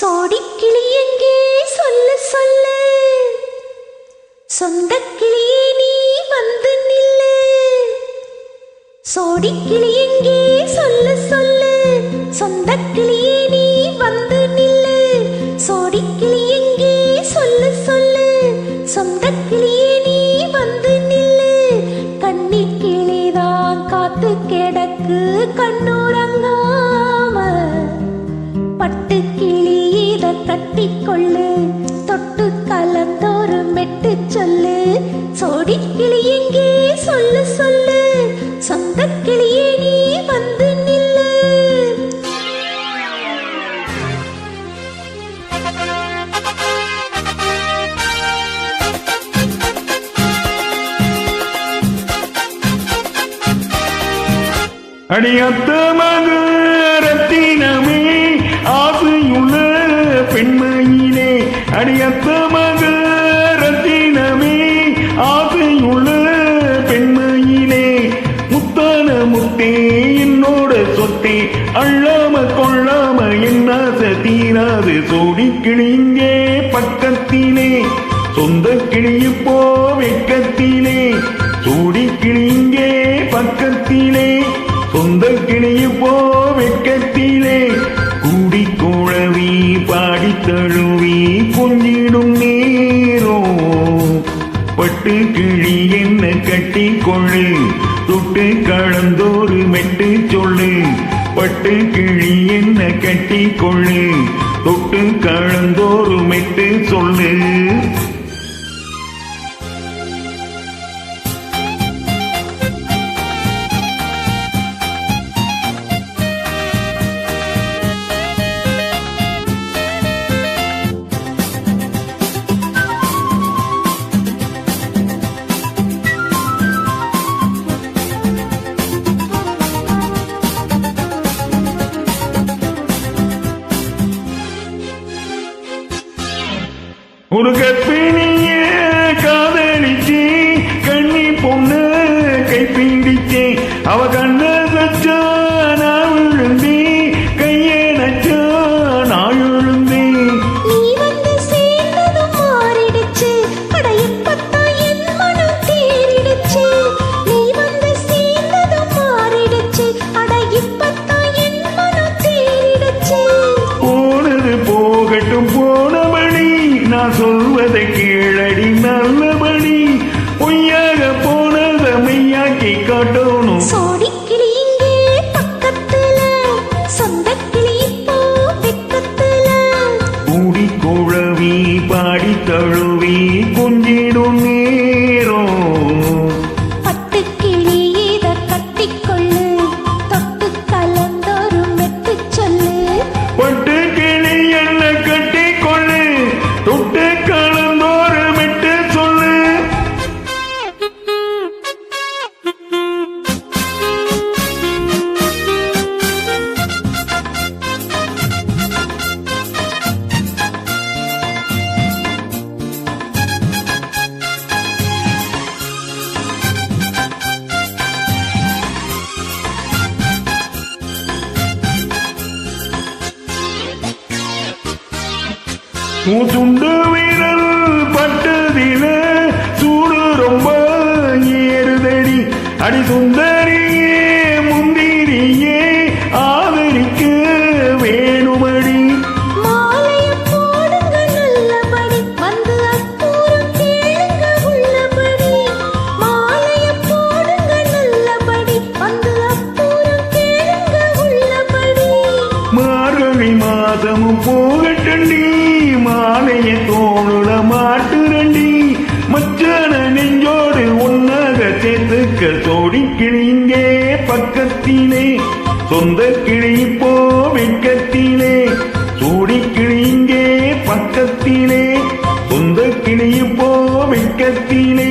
சோடிக்கிளி எங்கே? சொல்லு சொல்லு. சொந்த கிளியே நீ வந்து நில்லு. சோடிக்கிளி எங்கே? சொல்லு சொல்லு. சொந்த கிளியே நீ வந்து நில்லு. சோடிக்கிளி எங்கே? சொல்லு சொல்லு. சொந்த கிளியே நீ வந்து நில்லு. கண்ணி கிளிதான் காத்து கிடக்கு. கொள்ளு. தொட்டு கலந்தோறு மெட்டு சொல்லு. சோடி கிளி எங்கே சொல்லு சொல்லு. சொந்த கிளியே நீ வந்து நில்லு. அடியத்த மகரத்தினமே பெண்மையிலே அடியத்த மகரத்தினமே ஆசையுள்ள பெண்மையிலே முத்தான முத்தே என்னோட சொத்தே அள்ளாம கொள்ளாம என்னாச தீராது. சோடி கிழிங்கே பக்கத்திலே சொந்த கிளியு போ வெக்கத்திலே சூடி கிளிங்கே பக்கத்திலே சொந்த கிளியு போ வெக்கத்திலே பாடி தழுவி பொங்கிடும் நீரோ பட்டு கிளி என்ன கட்டி கொள்ளு தொட்டு கலந்தோறு மெட்டு சொல்லு பட்டு கிளி என்ன கட்டி கொள்ளு தொட்டு கலந்தோறு மெட்டு சொல்லு. ஒரு கற்பிணிய காதலிச்சு கண்ணி பொண்ணு கை பிடிச்சே அவ கண்ண வச்சா நான் விழுந்தேன் கையே நச்சா நான் போகட்டும் போனபடி நான் சொல்வதை உன் துண்டு போகட்டண்டி மாலைய தோணுல மாட்டுரண்டி மச்சான நெஞ்சோடு ஒன்னாக சேர்த்துக்க தோடி கிளிங்கே பக்கத்திலே சொந்த கிளி போ வெக்கத்திலே சூடி கிளிங்கே பக்கத்திலே சொந்த கிளி போ வெக்கத்திலே.